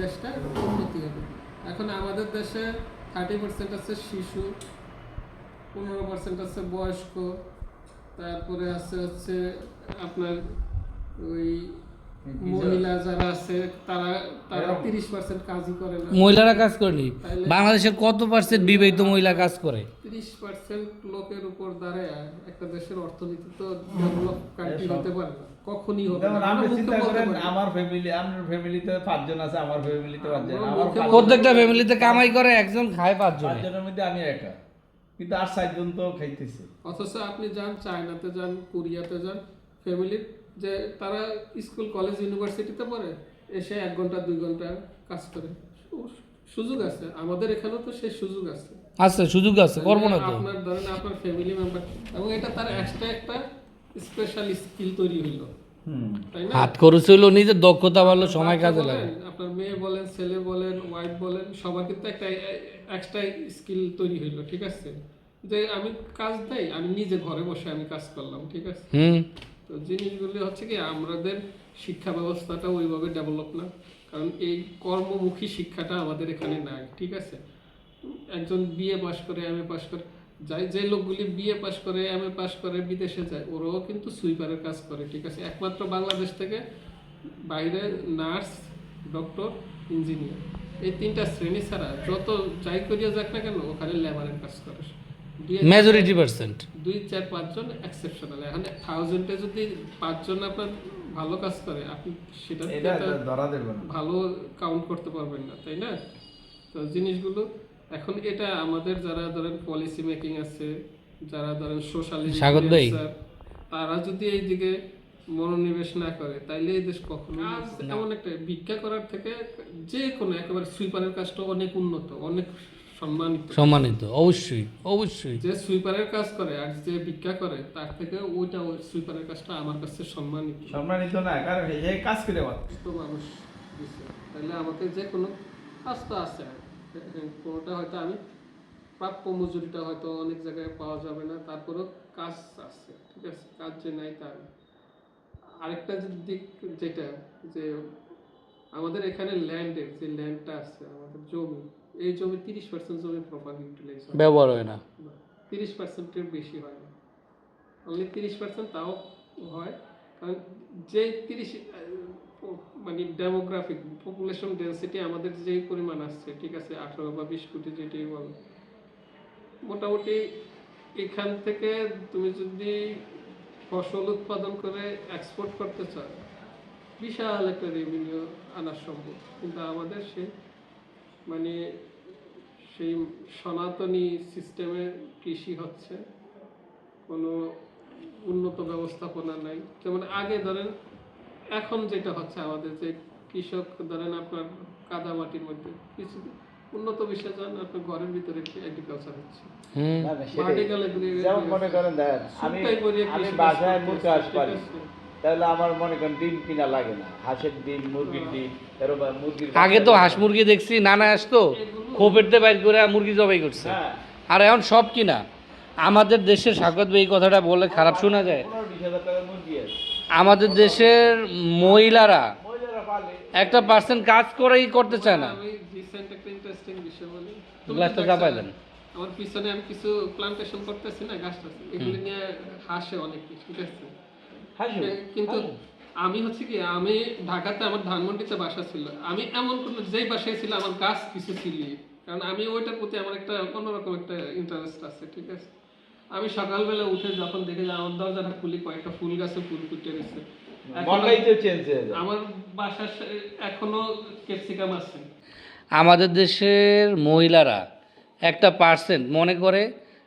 দেশটা উন্নতি হবে। এখন আমাদের দেশে থার্টি পার্সেন্ট আছে শিশু, পনেরো পার্সেন্ট আছে বয়স্ক, তারপরে আছে হচ্ছে আপনার ওই মহিলা যারা আছে তারা তারা তিরিশ পার্সেন্ট কাজই করে না। মহিলারা কাজ করেনি বাংলাদেশের কত পার্সেন্ট বিবাহিত মহিলা কাজ করে? তিরিশ পার্সেন্ট লোকের উপর দাঁড়ায় একটা দেশের অর্থনীতি তো ডেভেলপ কান্ট্রি হতে পারে না। কখনই হবে যেমন না। আপনি আমরা ফ্যামিলি আমার ফ্যামিলিতে পাঁচজন আছে আমার ফ্যামিলিতে পাঁচজন আমার প্রত্যেকটা ফ্যামিলিতে কামাই করে একজন খায় পাঁচজনে। পাঁচজনের মধ্যে আমি একা। কিন্তু আর চারজন তো খাইতেছে। অথচ আপনি যান চায়নাতে যান কোরিয়াতে যান ফ্যামিলির যে তারা স্কুল কলেজ ইউনিভার্সিটিতে পড়ে এসে এক ঘণ্টা দুই ঘণ্টা কাজ করে। সুযোগ আছে। আমাদের এখানেও তো সেই সুযোগ আছে। আচ্ছা সুযোগ আছে করব না আপনার ধরেন আপনার ফ্যামিলি মেম্বার এবং এটা তার এক্সট্রা একটা স্পেশাল স্কিল তৈরি হইল। তাই না? হাত খরচ হইল নিজের দক্ষতা ভালো সময় কাজে লাগে। আপনার মেয়ে বলেন ছেলে বলেন ওয়াইফ বলেন সবার কিন্তু একটা এক্সট্রা স্কিল তৈরি হইল ঠিক আছে? যে আমি কাজ দেই আমি নিজে ঘরে বসে আমি কাজ করলাম ঠিক আছে? হুম। তো জিনিসগুলি হচ্ছে কি, আমাদের শিক্ষা ব্যবস্থাটা ওইভাবে ডেভেলপ না। কারণ এই কর্মমুখী শিক্ষাটা আমাদের এখানে নাই, ঠিক আছে? একজন বিএ পাশ করে এম এ পাশ করে, যাই যে লোকগুলি বিএ পাশ করে এম এ পাশ করে, বিদেশে যায়, ওরাও কিন্তু সুইপারের কাজ করে, ঠিক আছে? একমাত্র বাংলাদেশ থেকে বাইরে নার্স, ডক্টর, ইঞ্জিনিয়ার, এই তিনটা শ্রেণি ছাড়া যত যাই করিয়া যাক না কেন, ওখানে লেবারের কাজ করে মেজরিটি পার্সেন্ট দুই চার পাঁচজন এক্সেপশনাল এখন থাউজেন্ডে যদি পাঁচজন আপনার ভালো কাজ করে আপনি সেটা এটা ধরা দেবে না। ভালো কাউন্ট করতে পারবেন না তাই না? তো জিনিসগুলো এখন এটা আমাদের যারা ধরেন পলিসি মেকিং আছে যারা ধরেন সোশ্যাল স্বাগত ভাই। তারা যদি এই দিকে মনোনিবেশ না করে তাইলে এই দেশ কখনো এমন একটা ভিক্ষা করার থেকে যে কোনো একেবারে সুইপারের কাজটা অনেক উন্নত অনেক সম্মানিত। সম্মানিত অবশ্যই অবশ্যই। যে সুইপারের কাজ করে আর যে ভিক্ষা করে তার থেকে ওইটা ওই সুইপারের কাজটা আমার কাছে সম্মানিত। সম্মানিত না কারণ এই কাজ করে তো মানুষ তাহলে আমাকে যে কোনো কাজ তো আছে। কোনোটা হয়তো আমি প্রাপ্য মজুরিটা হয়তো অনেক জায়গায় পাওয়া যাবে না তারপরেও কাজ আছে ঠিক আছে? কাজ যে নাই তার। আরেকটা দিক যেটা যে আমাদের এখানে ল্যান্ডের যে ল্যান্ডটা আছে আমাদের জমি এই জমি তিরিশ পার্সেন্ট জমি প্রপার ইউটিলাইজ হয়। ব্যবহার হয় না। তিরিশ পার্সেন্টের বেশি হয় না। অনলি তিরিশ পার্সেন্ট তাও হয় কারণ যে তিরিশ মানে ডেমোগ্রাফিক পপুলেশন ডেন্সিটি আমাদের যেই পরিমাণ আসছে ঠিক আছে আঠারো বা বিশ কোটি যেটাই বলো মোটামুটি এখান থেকে তুমি যদি ফসল উৎপাদন করে এক্সপোর্ট করতে চাও বিশাল একটা রেভিনিউ আনা সম্ভব। কিন্তু আমাদের সে মানে সেই সনাতনী সিস্টেমে কৃষি হচ্ছে কোনো উন্নত ব্যবস্থাপনা নাই। যেমন আগে ধরেন এখন যেটা হচ্ছে আমাদের যে কৃষক ধরেন আপনার কাদা মাটির মধ্যে কিছু উন্নত বিষয় যান আপনার ঘরের ভিতরে এগ্রিকালচার হচ্ছে। যেমন মনে করেন আমি আমি বাসায় কাজ চাষ আছে? তাহলে আমার মনে করেন ডিম কিনা লাগে না। হাঁসের ডিম মুরগির ডিম এরকম মুরগির আগে তো হাঁস মুরগি দেখছি নানা আসতো খোপেরতে বাইর করে মুরগি জবাই করছে। হ্যাঁ। আর এখন সব কিনা। আমাদের দেশের স্বাগত এই কথাটা বলে খারাপ শোনা যায়। আমাদের দেশের মহিলারা একটা পার্সেন্ট কাজ করেই করতে চায় না। গ্লাসটা আমার পিছনে আমি কিছু প্লান্টেশন করতেছি না গাছ টাছ এগুলো নিয়ে হাসে অনেক ঠিক আছে? কিন্তু আমি হচ্ছে কি আমি ঢাকাতে আমার ধানমন্ডিতে বাসা ছিল। আমি এমন কোন যেই বাসায় ছিল আমার গাছ কিছু ছিল। কারণ আমি ওইটার প্রতি আমার একটা অন্যরকম একটা ইন্টারেস্ট আছে ঠিক আছে? আমি সকালবেলা উঠে যখন দেখে যে আমার দরজাটা খুলি কয়েকটা ফুল গাছে ফুল ফুটে গেছে হয়ে আমার বাসার এখনও ক্যাপসিকাম আছে। আমাদের দেশের মহিলারা একটা পার্সেন্ট মনে করে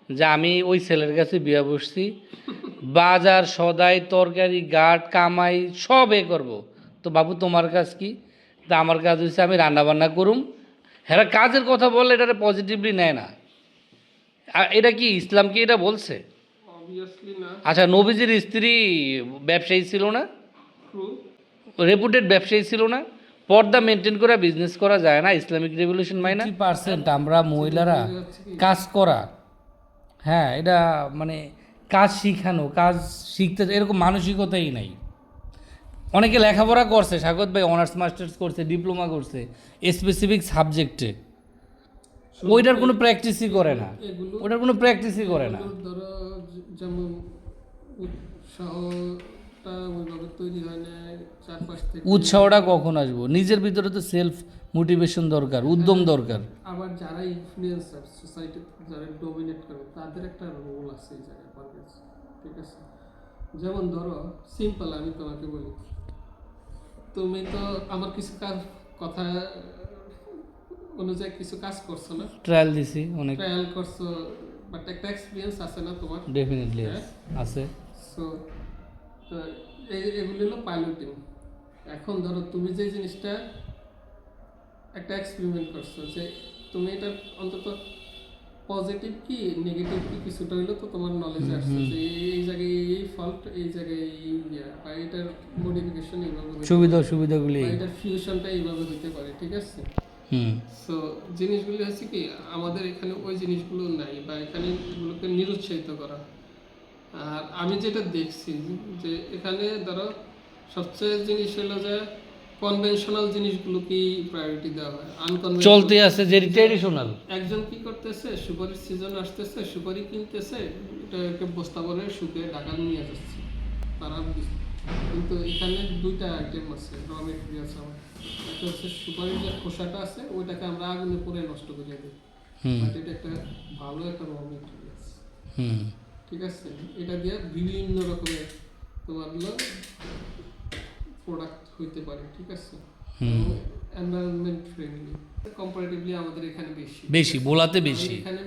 যে আমি ওই ছেলের কাছে বিয়ে বসছি। বাজার সদাই তরকারি গাট কামাই সব এ করব। তো বাবু তোমার কাজ কি? তা আমার কাজ হচ্ছে আমি রান্নাবান্না করুম। হ্যাঁ কাজের কথা বললে এটা পজিটিভলি নেয় না। আর এটা কি ইসলাম কি এটা বলছে? আচ্ছা নবীজির স্ত্রী ব্যবসায়ী ছিল না? রেপুটেড ব্যবসায়ী ছিল না? পর্দা মেনটেন করে বিজনেস করা যায় না ইসলামিক রেভলিউশন মাইনা? পার্সেন্ট আমরা মহিলারা কাজ করা। হ্যাঁ এটা মানে কাজ শিখানো কাজ শিখতে এরকম মানসিকতাই নাই। অনেকে লেখাপড়া করছে স্বাগত ভাই অনার্স মাস্টার্স করছে ডিপ্লোমা করছে স্পেসিফিক সাবজেক্টে ওইটার কোনো প্র্যাকটিসই করে না। ওটার কোনো প্র্যাকটিসই করে না। ধরো যেমন উৎসাহটা কখন আসব? নিজের ভিতরে তো সেলফ মোটিভেশন দরকার উদ্যম দরকার। আবার যারা ইনফ্লুয়েন্সার সোসাইটি যারা ডোমিনেট করে তাদের একটা রোল আছে এই জায়গায় ঠিক আছে? যেমন ধরো সিম্পল আমি তোমাকে বলি। তুমি তো আমার কিছু কাজ কথা অনুযায়ী কিছু কাজ করছ না? ট্রায়াল দিছি অনেক। ট্রায়াল করছ বাট একটা এক্সপিরিয়েন্স আছে না তোমার? ডেফিনেটলি হ্যাঁ? আছে। সো তো এই এগুলি হলো পাইলটিং এখন ধরো তুমি যে জিনিসটা একটা এক্সপেরিমেন্ট করছ যে তুমি এটা অন্তত পজিটিভ কি নেগেটিভ কি কিছুটা হইল তো তোমার নলেজে আসছে যে এই- জায়গায় এই ফল্ট এই জায়গায় এই ইয়া, বা এটার মডিফিকেশন এইভাবে সুবিধা সুবিধাগুলি। এটার ফিউশনটা এইভাবে হইতে পারে ঠিক আছে? সো জিনিসগুলো হচ্ছে কি আমাদের এখানে ওই জিনিসগুলো নাই বা এখানে এগুলোকে নিরুৎসাহিত করা। আর আমি যেটা দেখছি যে এখানে ধরো সবচেয়ে জিনিস হলো যে কনভেনশনাল জিনিসগুলোকেই প্রায়োরিটি দেওয়া হয়। আনকনভেনশনাল চলতে আছে যে ট্রেডিশনাল একজন কি করতেছে? সুপারির সিজন আসতেছে সুপারি কিনতেছে এটাকে বস্তা করে শুকিয়ে ঢাকা নিয়ে যাচ্ছে। তারা কিন্তু এখানে দুইটা আইটেম আছে র মেটেরিয়ালস আমার একটা হচ্ছে সুপারির যে খোসাটা আছে ওইটাকে আমরা আগুনে পুড়ে নষ্ট করে দিই। বাট এটা একটা ভালো একটা র মেটেরিয়ালস হুম। ঠিক আছে? এটা দিয়ে বিভিন্ন রকমের তোমার প্রোডাক্ট হইতে পারে ঠিক আছে? এনভায়রনমেন্ট ফ্রেন্ডলি কম্পারেটিভলি আমাদের এখানে বেশি। বেশি বোলাতে বেশি। এখানে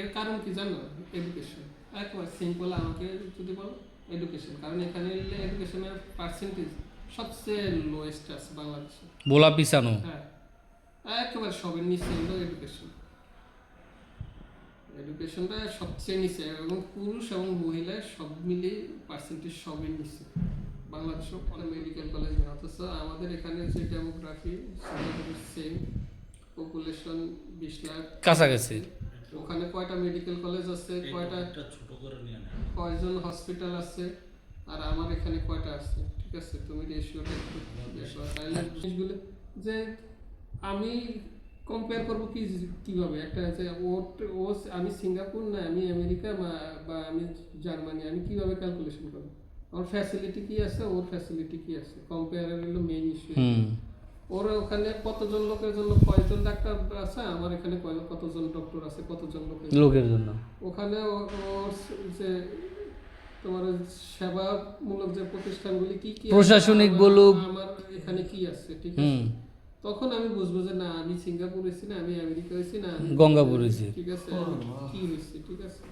এর কারণ কি জানো? এডুকেশন একবার সিম্পল আমাকে যদি বলো এডুকেশন কারণ এখানে এডুকেশনের পার্সেন্টেজ সবচেয়ে লোয়েস্ট আছে বাংলাদেশে। বোলা পিছানো। হ্যাঁ। একেবারে সবের নিচে হলো এডুকেশন এডুকেশনটা সবচেয়ে নিচে এবং পুরুষ এবং মহিলা সব মিলে পার্সেন্টেজ সবের নিচে। বাংলাদেশেও অনেক মেডিকেল কলেজ অথচ আমাদের এখানে যে ডেমোগ্রাফি সেম পপুলেশন বিশ লাখ। কাছাকাছি। ওখানে কয়টা মেডিকেল কলেজ আছে কয়টা কয়জন হসপিটাল আছে আর আমার এখানে কয়টা আছে ঠিক আছে? তুমি রেশিওটা একটু জিনিসগুলো যে আমি কম্পেয়ার করব কি কীভাবে? একটা যে ওর ও আমি সিঙ্গাপুর না আমি আমেরিকা বা আমি জার্মানি আমি কীভাবে ক্যালকুলেশন করব? আমার ফ্যাসিলিটি কি আছে? ওর ফ্যাসিলিটি কি আছে? কম্পেয়ার হলো মেইন ইস্যু ওর ওখানে কতজন লোকের জন্য কয়জন ডাক্তার আছে? আমার এখানে কয়- কতজন ডক্টর আছে? কতজন লোকের লোকের জন্য। ওখানে ওর যে তোমার সেবামূলক যে প্রতিষ্ঠানগুলি কি কি প্রশাসনিক বলুক। আমার এখানে কি আছে? ঠিক আছে? তখন আমি বুঝব যে না আমি সিঙ্গাপুর হয়েছি না আমি আমেরিকা হয়েছি না আমি গঙ্গাপুর হয়েছি। ঠিক আছে? কি হয়েছে? ঠিক আছে?